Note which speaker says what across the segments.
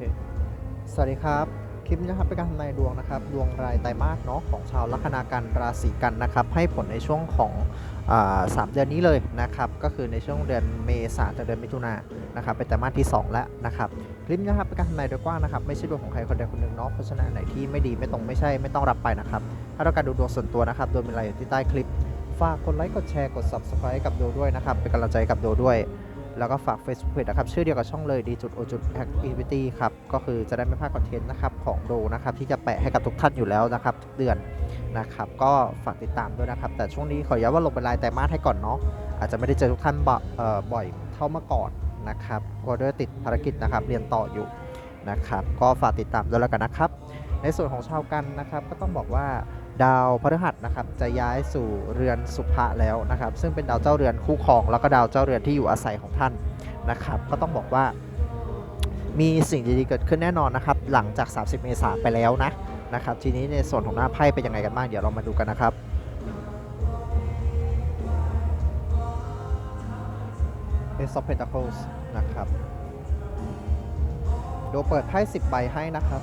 Speaker 1: คสวัสดีครับ คลิปนี้นะครับเป็นการทำนายดวงนะครับ ดวงรายไตรมาสเนาะของชาวลัคนากันราศีกันนะครับ ให้ผลในช่วงของสามเดือนนี้เลยนะครับ ก็คือในช่วงเดือนเมษาถึงเดือนมิถุนายนนะครับ เป็นไตรมาสที่ 2 แล้วนะครับ คลิปนี้นะครับเป็นการทำนายโดยกว้างนะครับ ไม่ใช่ดวงของใครคนใดคนหนึ่งเนาะ เพราะฉะนั้นไหนที่ไม่ดีไม่ตรงไม่ใช่ไม่ต้องรับไปนะครับ ถ้าต้องการดูดวงส่วนตัวนะครับโดยมีรายอียดที่ใต้คลิป ฝากกดไลค์ กดแชร์ กด subscribe กับโดด้วยนะครับ เป็นกำลังใจกับโดด้วย แล้วก็ฝาก Facebook Page นะครับ ชื่อเดียวกับช่องเลยดีจุดโอจุด activity ครับ ก็คือจะได้ไม่พลาดคอนเทนต์นะครับ ของโดนะครับ ที่จะแปะให้กับทุกท่านอยู่แล้วนะครับ ทุกเดือนนะครับ ก็ฝากติดตามด้วยนะครับ แต่ช่วงนี้ขอย้ำว่าลงเป็นรายแต่มาสให้ก่อนเนาะอาจจะไม่ได้เจอทุกท่านบ่เอ่อบ่อยเท่าเมื่อก่อนนะครับก็ด้วยติดภารกิจนะครับ เรียนต่ออยู่นะครับ ก็ฝากติดตามด้วยแล้วกันนะครับ ในส่วนของชาวกันนะครับ ก็ต้องบอกว่า ดาวพฤหัสนะครับจะย้ายสู่เรือนสุภะแล้วนะครับ ซึ่งเป็นดาวเจ้าเรือนคู่ครอง แล้วก็ดาวเจ้าเรือนที่อยู่อาศัยของท่านนะครับ ก็ต้องบอกว่า มีสิ่งดีๆเกิดขึ้นแน่นอนนะครับ หลังจาก 30 เมษาไปแล้วนะนะครับ ทีนี้ในส่วนของหน้าไพ่เป็นยังไงกันบ้างเดี๋ยวเรามาดูกันนะครับ Ace of Pentacles นะครับโดยเปิดไพ่10 ใบให้นะครับ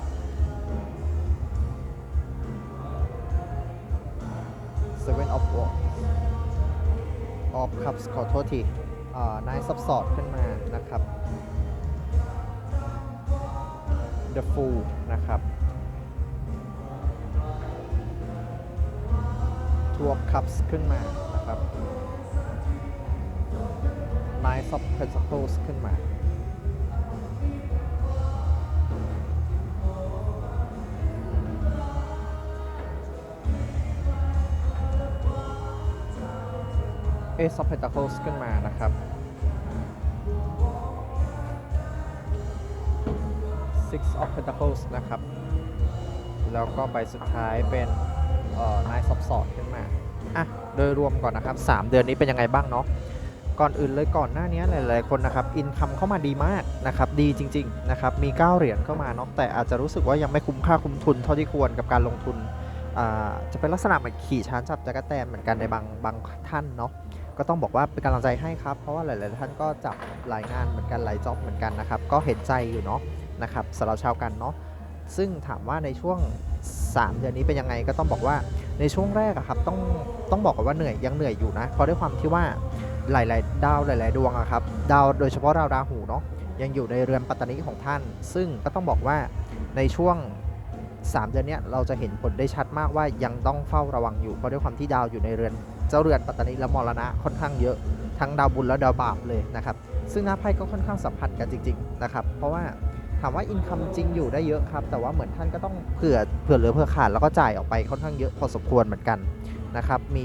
Speaker 1: Seven of Wands of Cups ขอโทษทีอ่า Nine of Swords ขึ้นมานะครับ The Fool นะครับ Two of Cups ขึ้นมานะครับ Nine of Pentacles ขึ้นมา Ace of Pentacles ขึ้นมานะครับ Six of Pentacles นะครับ แล้วก็ใบสุดท้ายเป็นเอ่อ Nine of Swords ขึ้นมา อะ โดยรวมก่อนนะครับ 3 เดือนนี้เป็นยังไงบ้างเนาะก่อนอื่นเลยก่อนหน้านี้หลาย ๆ คนนะครับอินคัมเข้ามาดีมากนะครับดีจริง ๆ นะครับ มี 9 เหรียญเข้ามาเนาะแต่อาจจะรู้สึกว่ายังไม่คุ้มค่าคุ้มทุนเท่าที่ควรกับการลงทุนจะเป็นลักษณะเหมือนขี่ช้างจับจักรแตนเหมือนกันในบางบางท่านเนาะ ก็ต้องบอกว่าเป็นกำลังใจให้ครับ เพราะว่าหลาย ๆ ท่านก็จับหลายงานเหมือนกันหลายจ็อบเหมือนกันนะครับ ก็เห็นใจอยู่เนาะนะครับสำหรับชาวกันเนาะซึ่งถามว่าในช่วง 3 เดือนนี้เป็นยังไงก็ต้องบอกว่าในช่วงแรกอะครับต้องต้องบอกก่อนว่าเหนื่อยยังเหนื่อยอยู่นะเพราะด้วยความที่ว่าหลาย ๆ ดาวหลาย ๆ ดวงอะครับดาวโดยเฉพาะดาวราหูเนาะยังอยู่ในเรือนปัตตานีของท่าน ซึ่งก็ต้องบอกว่าในช่วง 3 เดือนนี้เราจะเห็นผลได้ชัดมากว่ายังต้องเฝ้าระวังอยู่เพราะด้วยความที่ดาวอยู่ในเรือน เจ้าเรือนปัตตานีและมรณะค่อนข้างเยอะทั้งดาวบุญและดาวบาปเลยนะครับ ซึ่งหน้าไพ่ก็ค่อนข้างสัมพันธ์กันจริงๆนะครับ เพราะว่าถามว่าอินคัมจริงอยู่ได้เยอะครับ แต่ว่าเหมือนท่านก็ต้องเผื่อเผื่อเหลือเผื่อขาดแล้วก็จ่ายออกไปค่อนข้างเยอะพอสมควรเหมือนกันนะครับ มี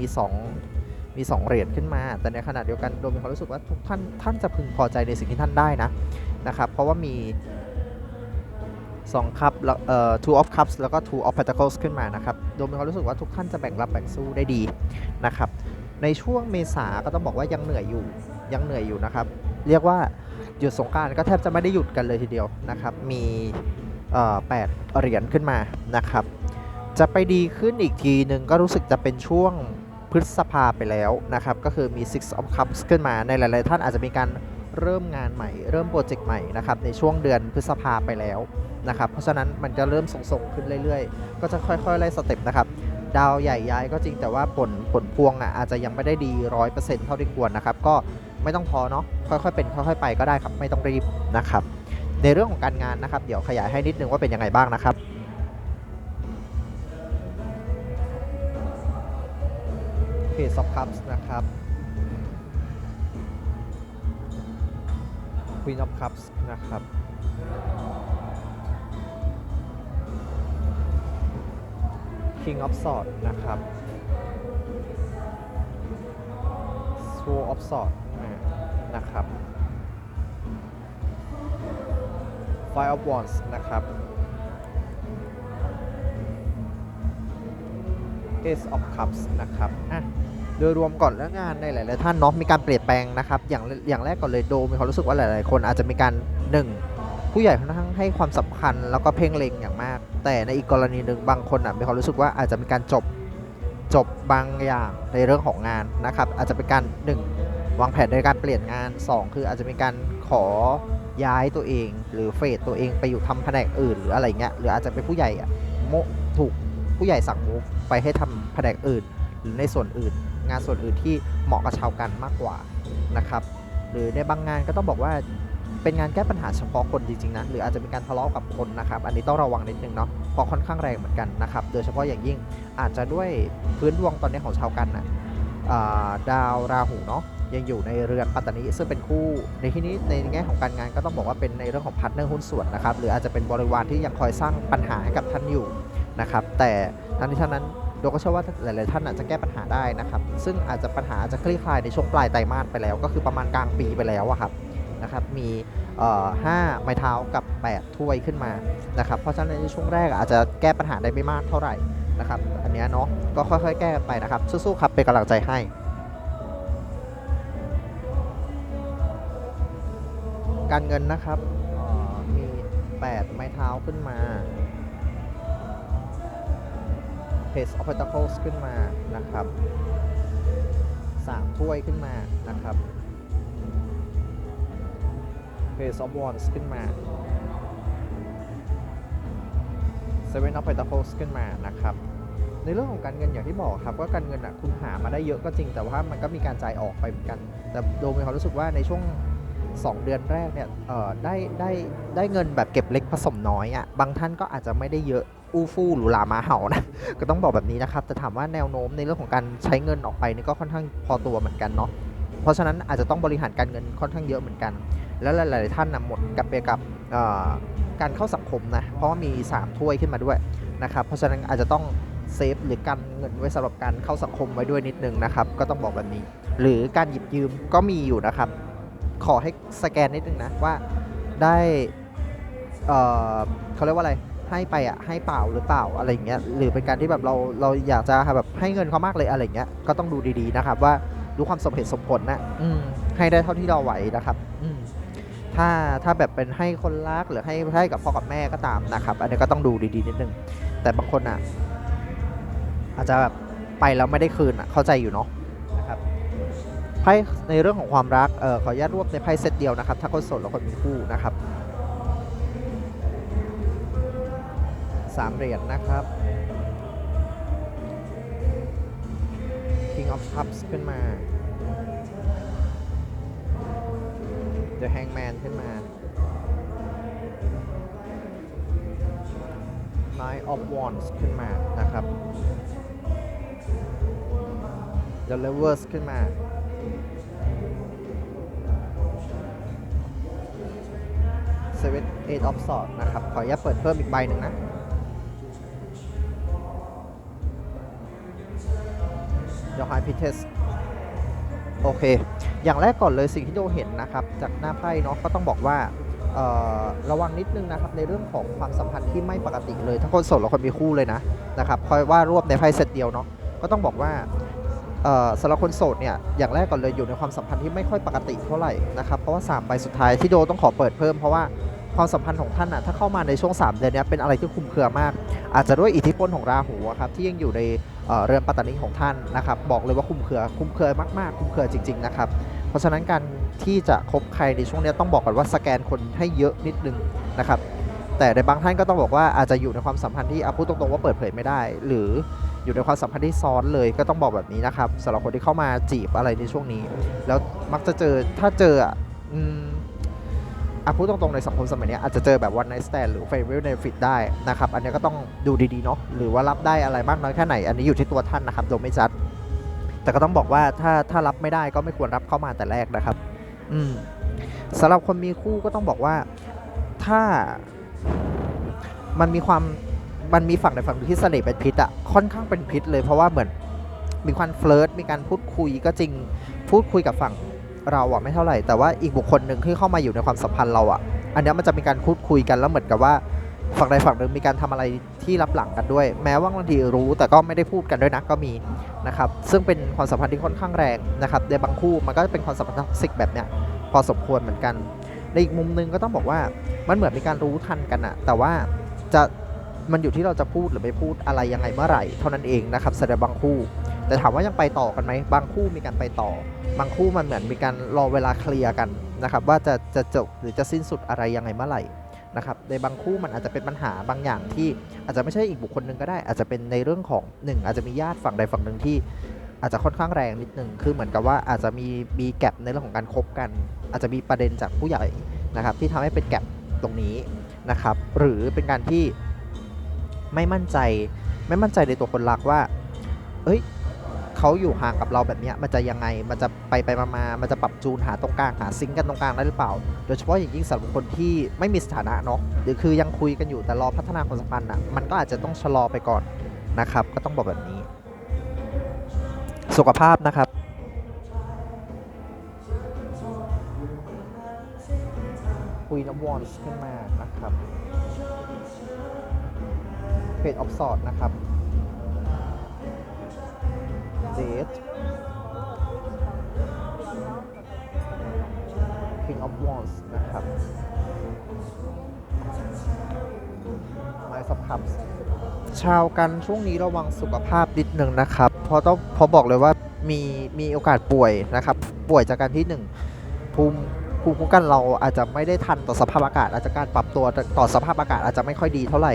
Speaker 1: 2 มี 2เหรียญขึ้นมา แต่ในขณะเดียวกันโดมมีความรู้สึกว่าทุกท่านท่านจะพึงพอใจในสิ่งที่ท่านได้นะนะครับ เพราะว่ามี 2คัพแล้วเอ่อ two of cups แล้วก็ two of pentacles ขึ้นมานะครับ โดยมีความรู้สึกว่าทุกท่านจะแบ่งรับแบ่งสู้ได้ดีนะครับ ในช่วงเมษาก็ต้องบอกว่ายังเหนื่อยอยู่ ยังเหนื่อยอยู่นะครับ เรียกว่าหยุดสงการก็แทบจะไม่ได้หยุดกันเลยทีเดียวนะครับ มีเอ่อแปดเหรียญขึ้นมานะครับ จะไปดีขึ้นอีกทีหนึ่งก็รู้สึกจะเป็นช่วงพฤษภาไปแล้วนะครับ ก็คือมี six of cups ขึ้นมา ในหลาย ๆ ท่านอาจจะมีการ เริ่มงานใหม่ เริ่มโปรเจกต์ใหม่นะครับในช่วงเดือนพฤษภาไปแล้วนะครับเพราะฉะนั้นมันจะเริ่มส่งๆขึ้นเรื่อยๆ ก็จะค่อยๆไล่สเต็ปนะครับดาวใหญ่ย้ายก็จริงแต่ว่าผลผลพวงอะอาจจะยังไม่ได้ดีร้อยเปอร์เซ็นต์เท่าที่ควรนะครับก็ไม่ต้องท้อเนาะค่อยๆเป็นค่อยๆไปก็ได้ครับไม่ต้องรีบนะครับในเรื่องของการงานนะครับ เดี๋ยวขยายให้นิดนึงว่าเป็นยังไงบ้างนะครับเพจ of cups นะครับ queen of cups นะครับ king of swords นะครับ sword of swords อ่านะครับ five of wands นะครับ ace of cups นะครับ อะโดยรวมก่อนแล้วงานในหลาย ๆ ท่านเนาะมีการเปลี่ยนแปลงนะครับอย่างอย่างแรกก่อนเลยโดมีความรู้สึกว่าหลาย ๆ คนอาจจะมีการหนึ่งผู้ใหญ่ค่อนข้างให้ความสำคัญแล้วก็เพ่งเล็งอย่างมาก แต่ในอีกกรณีหนึ่งบางคนอะมีความรู้สึกว่าอาจจะมีการจบจบบางอย่างในเรื่องของงานนะครับอาจจะเป็นการหนึ่งวางแผนในการเปลี่ยนงานสองคืออาจจะมีการขอย้ายตัวเอง หรือเฟดตัวเองไปอยู่ทำแผนกอื่น หรืออะไรเงี้ยหรืออาจจะเป็นผู้ใหญ่อะโมถูกผู้ใหญ่สั่งมูฟไปให้ทำแผนกอื่น หรือในส่วนอื่น งานส่วนอื่นที่เหมาะกับชาวกันมากกว่านะครับหรือในบางงานก็ต้องบอกว่าเป็นงานแก้ปัญหาเฉพาะคนจริงๆนะหรืออาจจะเป็นการทะเลาะกับคนนะครับ อันนี้ต้องระวังนิดนึงเนาะเพราะค่อนข้างแรงเหมือนกันนะครับ โดยเฉพาะอย่างยิ่งอาจจะด้วยพื้นดวงตอนนี้ของชาวกันนะาดาวราหูเนาะยังอยู่ในเรือนปัตตานีซึ่งเป็นคู่ ในที่นี้ในแง่ของการงานก็ต้องบอกว่าเป็นในเรื่องของพาร์ทเนอร์หุ้นส่วนนะครับ หรืออาจจะเป็นบริวารที่ยังคอยสร้างปัญหาให้กับท่านอยู่นะครับ แต่ทั้งนี้ทั้งนั้น โดยก็เชื่อว่าหลาย ๆ ท่านอาจจะแก้ปัญหาได้นะครับ ซึ่งอาจจะปัญหาจะคลี่คลายในช่วงปลายไตรมาสไปแล้ว ก็คือประมาณกลางปีไปแล้วอะครับนะครับมีห้าไม้เท้ากับ 8 ถ้วยขึ้นมานะครับเพราะฉะนั้นในช่วงแรกอาจจะแก้ปัญหาได้ไม่มากเท่าไหร่นะครับอันนี้เนาะก็ค่อย ๆ แก้กันไปนะครับสู้ๆครับเป็นกำลังใจให้การเงินนะครับมี 8 ไม้เท้าขึ้นมา Page of Pentacles ขึ้นมานะครับ3ถ้วยขึ้นมานะครับ Page of Wands ขึ้นมา Seven of Pentacles ขึ้นมานะครับในเรื่องของการเงินอย่างที่บอกครับว่าการเงินอะคุณหามาได้เยอะก็จริงแต่ว่ามันก็มีการจ่ายออกไปเหมือนกัน แต่โดมมีความรู้สึกว่าในช่วง 2 เดือนแรกเนี่ยได้ได้ได้เงินแบบเก็บเล็กผสมน้อยอะ่ะบางท่านก็อาจจะไม่ได้เยอะ อู้ฟู่หรูหรามาเห่านะ ก็ต้องบอกแบบนี้นะครับแต่ถามว่าแนวโน้มในเรื่องของการใช้เงินออกไปนี่ก็ค่อนข้างพอตัวเหมือนกันเนาะเพราะฉะนั้นอาจจะต้องบริหารการเงินค่อนข้างเยอะเหมือนกัน แล้วหลาย ๆ ท่านนะหมดกับไปกับเอ่อการเข้าสังคมนะเพราะว่ามี 3 ถ้วยขึ้นมาด้วยนะครับเพราะฉะนั้นอาจจะต้องเซฟหรือกันเงินไว้สำหรับการเข้าสังคมไว้ด้วยนิดนึงนะครับก็ต้องบอกแบบนี้ หรือการหยิบยืมก็มีอยู่นะครับ ขอให้สแกนนิดนึงนะว่าได้ เออเขาเรียกว่าอะไร ให้ไปอะให้เปล่าหรือเปล่าอะไรอย่างเงี้ยหรือเป็นการที่แบบเราเราอยากจะแบบให้เงินเขามากเลยอะไรอย่างเงี้ยก็ต้องดูดีๆนะครับว่าดูความสมเหตุสมผลนะอืมให้ได้เท่าที่เราไหวนะครับ อืมถ้าถ้าแบบเป็นให้คนรักหรือให้ให้กับพ่อกับแม่ก็ตามนะครับ อันนี้ก็ต้องดูดีๆนิดนึงแต่บางคนอะอาจจะแบบไปแล้วไม่ได้คืนอะเข้าใจอยู่เนาะนะครับไพ่ในเรื่องของความรักเออขออนุญาตรวบในไพ่เซตเดียวนะครับถ้าคนโสดและคนมีคู่นะครับ สามเหรียญนะครับ King of Cups ขึ้นมา The Hangman ขึ้นมา Knight of Wands ขึ้นมานะครับ The Lovers ขึ้นมา Seven Eight of Swords นะครับ ขออนุญาตเปิดเพิ่มอีกใบหนึ่งนะ เดี๋ยว High Priestess โอเค อย่างแรกก่อนเลยสิ่งที่โดเห็นนะครับจากหน้าไพ่เนาะก็ต้องบอกว่าระวังนิดนึงนะครับในเรื่องของความสัมพันธ์ที่ไม่ปกติเลยถ้าคนโสดและคนมีคู่เลยนะนะครับคอยว่ารวบในไพ่เซตเดียวเนาะก็ต้องบอกว่าสำหรับคนโสดเนี่ยอย่างแรกก่อนเลยอยู่ในความสัมพันธ์ที่ไม่ค่อยปกติเท่าไหร่นะครับเพราะว่า3ใบสุดท้ายที่โดต้องขอเปิดเพิ่มเพราะว่า ความสัมพันธ์ของท่านอะถ้าเข้ามาในช่วง 3 เดือนนี้เป็นอะไรที่คุมเครือมาก อาจจะด้วยอิทธิพลของราหูครับที่ยังอยู่ในเรือนปัตตานีของท่านนะครับ บอกเลยว่าคุมเครือคุมเครือมากๆ คุมเครือจริง ๆ นะครับ เพราะฉะนั้นการที่จะคบใครในช่วงนี้ต้องบอกก่อนว่าสแกนคนให้เยอะนิดนึงนะครับแต่ในบางท่านก็ต้องบอกว่าอาจจะอยู่ในความสัมพันธ์ที่อาพูดตรงๆว่าเปิดเผยไม่ได้ หรืออยู่ในความสัมพันธ์ที่ซ้อนเลยก็ต้องบอกแบบนี้นะครับสำหรับคนที่เข้ามาจีบอะไรในช่วงนี้ แล้วมักจะเจอถ้าเจอ อะอืมอาพูดตรงๆในสังคมสมัยนี้อาจจะเจอแบบ one night stand หรือ favorite benefit ได้นะครับ อันนี้ก็ต้องดูดีๆเนาะหรือว่ารับได้อะไรมากน้อยแค่ไหน อันนี้อยู่ที่ตัวท่านนะครับโดยไม่จัด แต่ก็ต้องบอกว่าถ้าถ้ารับไม่ได้ก็ไม่ควรรับเข้ามาแต่แรกนะครับ อืมสำหรับคนมีคู่ก็ต้องบอกว่าถ้ามันมีความมันมีฝั่งในฝั่งหนึ่งที่เสน่ห์เป็นพิษอะค่อนข้างเป็นพิษเลยเพราะว่าเหมือนมีความเฟลิร์ตมีการพูดคุยก็จริงพูดคุยกับฝั่ง เราอะไม่เท่าไหร่ แต่ว่าอีกบุคคลหนึ่งที่เข้ามาอยู่ในความสัมพันธ์เราอะอันนี้มันจะมีการพูดคุยกันแล้วเหมือนกับว่าฝั่งใดฝั่งหนึ่งมีการทำอะไรที่รับหลังกันด้วย แม้ว่าบางทีรู้แต่ก็ไม่ได้พูดกันด้วยนะก็มีนะครับซึ่งเป็นความสัมพันธ์ที่ค่อนข้างแรงนะครับในบางคู่มันก็เป็นความสัมพันธ์ท็อกซิกแบบเนี้ยพอสมควรเหมือนกัน ในอีกมุมหนึงก็ต้องบอกว่ามันเหมือนมีการรู้ทันกันอะแต่ว่าจะมันอยู่ที่เราจะพูดหรือไม่พูดอะไรยังไงเมื่อไหร่ เท่านั้นเองนะครับสำหรับบางคู่ แต่ถามว่ายังไปต่อกันไหมบางคู่มีการไปต่อ บางคู่มันเหมือนมีการรอเวลาเคลียร์กันนะครับว่าจะจะจบหรือจะสิ้นสุดอะไรยังไงเมื่อไหร่นะครับในบางคู่มันอาจจะเป็นปัญหาบางอย่างที่อาจจะไม่ใช่อีกบุคคลหนึ่งก็ได้ อาจจะเป็นในเรื่องของหนึ่งอาจจะมีญาติฝั่งใดฝั่งหนึ่งที่ อาจจะค่อนข้างแรงนิดนึงคือเหมือนกับว่าอาจจะมีมีแกลบในเรื่องของการคบกัน อาจจะมีประเด็นจากผู้ใหญ่นะครับที่ทำให้เป็นแกลบตรงนี้นะครับหรือเป็นการที่ไม่มั่นใจไม่มั่นใจในตัวคนรักว่าเอ้ย เขาอยู่ห่างกับเราแบบนี้มันจะยังไงมันจะไปไปมามามันจะปรับจูนหาตรงกลางหาซิงค์กันตรงกลางได้หรือเปล่า โดยเฉพาะอย่างยิ่งสำหรับคนที่ไม่มีสถานะเนาะหรือคือยังคุยกันอยู่แต่รอพัฒนาความสัมพันธ์อะมันก็อาจจะต้องชะลอไปก่อนนะครับ ก็ต้องบอกแบบนี้ สุขภาพนะครับคุยน้ำวอนขึ้นมานะครับเพจออฟสอดนะครับ เด King of Wands นะครับ Knight of Cups ชาวกันช่วงนี้ระวังสุขภาพนิดนึงนะครับ เพราะต้องเพราะบอกเลยว่ามีมีโอกาสป่วยนะครับ ป่วยจากการที่หนึ่งภูมิ ภูมิคุ้มกันเราอาจจะไม่ได้ทันต่อสภาพอากาศ อาจจะการปรับตัวต่อสภาพอากาศอาจจะไม่ค่อยดีเท่าไหร่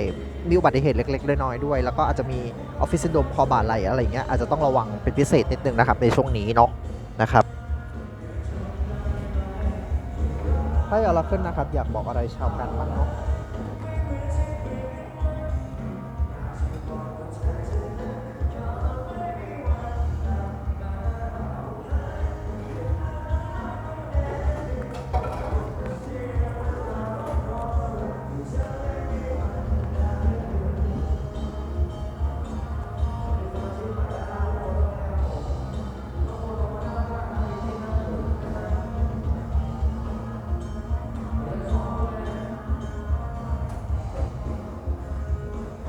Speaker 1: มีอุบัติเหตุเล็ก ๆ น้อยๆด้วย แล้วก็อาจจะมีออฟฟิศซินโดมคอบ่าไหลอะไรอย่างเงี้ยอาจจะต้องระวังเป็นพิเศษนิดนึงนะครับในช่วงนี้เนาะนะครับถ้าอยากเราขึ้นนะครับอยากบอกอะไรชาวกันบ้างเนาะ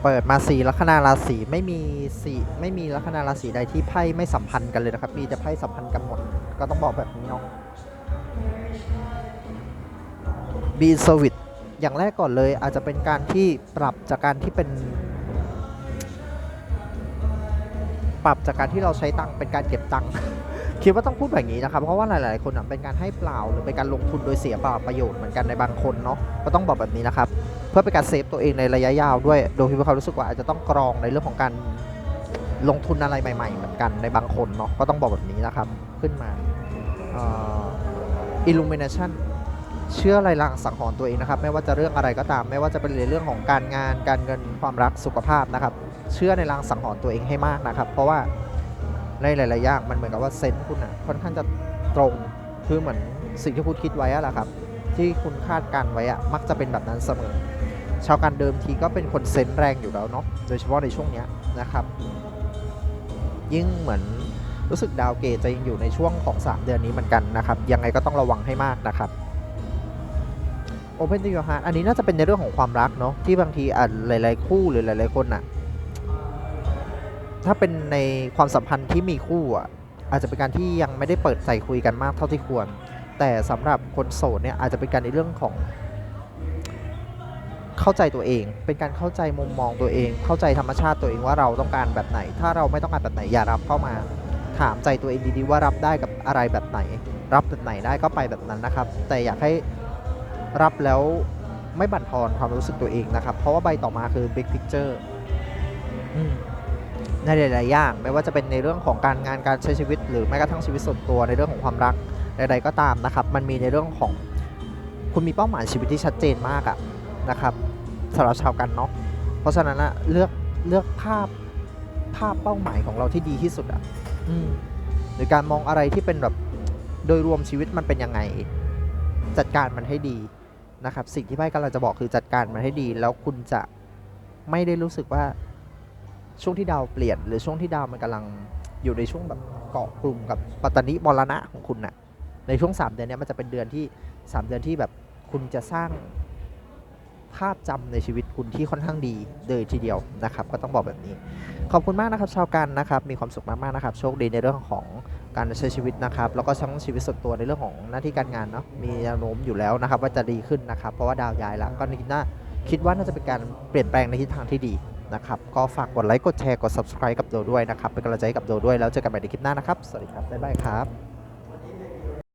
Speaker 1: ปิดมาสีลัคนาราศีไม่มีสีไม่มีลัคนาราศีใดที่ไพ่ไม่สัมพันธ์กันเลยนะครับ มีแต่ไพ่สัมพันธ์กันหมด ก็ต้องบอกแบบนี้เนาะบีเซอร์วิสอย่างแรกก่อนเลยอาจจะเป็นการที่ปรับจากการที่เป็น ปรับจากการที่เราใช้ตังเป็นการเก็บตัง คิดว่าต้องพูดแบบนี้นะครับ เพราะว่าหลาย ๆ คนเป็นการให้เปล่าหรือเป็นการลงทุนโดยเสียเปล่าประโยชน์เหมือนกันในบางคนเนาะก็ต้องบอกแบบนี้นะครับ เพื่อเป็นการเซฟตัวเองในระยะยาวด้วย โดยที่เขารู้สึกว่าอาจจะต้องกรองในเรื่องของการลงทุนอะไรใหม่ ๆ เหมือนกันในบางคนเนาะก็ต้องบอกแบบนี้นะครับขึ้นมาอ่อ illumination เชื่ออะไรลังสังหรณ์ตัวเองนะครับ ไม่ว่าจะเรื่องอะไรก็ตาม ไม่ว่าจะเป็นในเรื่องของการงาน การเงินความรักสุขภาพนะครับ เชื่อในลังสังหรณ์ตัวเองให้มากนะครับ เพราะว่า ในหลายๆอย่างมันเหมือนกับว่าเซนส์คุณอะค่อนข้างจะตรงคือเหมือนสิ่งที่คุณคิดไว้อะแหละครับ ที่คุณคาดการณ์ไว้อะมักจะเป็นแบบนั้นเสมอ ชาวการเดิมทีก็เป็นคนเซนส์แรงอยู่แล้วเนาะโดยเฉพาะในช่วงเนี้ยนะครับ ยิ่งเหมือนรู้สึกดาวเกตจะยังอยู่ในช่วงของ 3 เดือนนี้เหมือนกันนะครับ ยังไงก็ต้องระวังให้มากนะครับ Open to your heart อันนี้น่าจะเป็นในเรื่องของความรักเนาะที่บางทีอาจหลาย ๆ คู่หรือหลาย ๆ คนอะ ถ้าเป็นในความสัมพันธ์ที่มีคู่อะอาจจะเป็นการที่ยังไม่ได้เปิดใจคุยกันมากเท่าที่ควร แต่สำหรับคนโสดเนี่ยอาจจะเป็นการในเรื่องของ เข้าใจตัวเอง เป็นการเข้าใจมุมมองตัวเอง เข้าใจธรรมชาติตัวเองว่าเราต้องการแบบไหน ถ้าเราไม่ต้องการแบบไหนอย่ารับเข้ามา ถามใจตัวเองดีๆว่ารับได้กับอะไรแบบไหน รับแบบไหนได้ก็ไปแบบนั้นนะครับ แต่อยากให้รับแล้วไม่บั่นทอนความรู้สึกตัวเองนะครับ เพราะว่าใบต่อมาคือ big picture อืม ในหลาย ๆ อย่าง ไม่ว่าจะเป็นในเรื่องของการงานการใช้ชีวิต หรือแม้กระทั่งชีวิตส่วนตัวในเรื่องของความรักใด ๆ ก็ตามนะครับ มันมีในเรื่องของคุณมีเป้าหมายชีวิตที่ชัดเจนมากอะนะครับสำหรับชาวกันเนาะเพราะฉะนั้นอะเลือกเลือกภาพภาพเป้าหมายของเราที่ดีที่สุดอะอืมหรือการมองอะไรที่เป็นแบบโดยรวมชีวิตมันเป็นยังไง จัดการมันให้ดีนะครับ สิ่งที่ไพ่กำลังจะบอกคือจัดการมันให้ดี แล้วคุณจะไม่ได้รู้สึกว่า ช่วงที่ดาวเปลี่ยน หรือช่วงที่ดาวมันกำลังอยู่ในช่วงแบบเกาะกลุ่มกับปัตตานิบรณะของคุณน่ะในช่วง 3 เดือนนี้มันจะเป็นเดือนที่ 3 เดือนที่แบบคุณจะสร้างภาพจำในชีวิตคุณที่ค่อนข้างดีเลยทีเดียวนะครับ ก็ต้องบอกแบบนี้ ขอบคุณมากนะครับ ชาวกันนะครับ มีความสุขมากๆนะครับ โชคดีในเรื่องของการใช้ชีวิตนะครับ แล้วก็ทั้งชีวิตส่วนตัวในเรื่องของหน้าที่การงานเนาะมีแนวโน้มอยู่แล้วนะครับ ว่าจะดีขึ้นนะครับ เพราะว่าดาวย้ายแล้วก็น่าคิดว่าน่าจะเป็นการเปลี่ยนแปลงในทิศทางที่ดี นะครับ ก็ฝากกดไลค์ กดแชร์ กด subscribe กับโดด้วยนะครับ เป็นกำลังใจกับโดด้วย แล้วเจอกันใหม่ในคลิปหน้านะครับ สวัสดีครับ บ๊ายบายครับ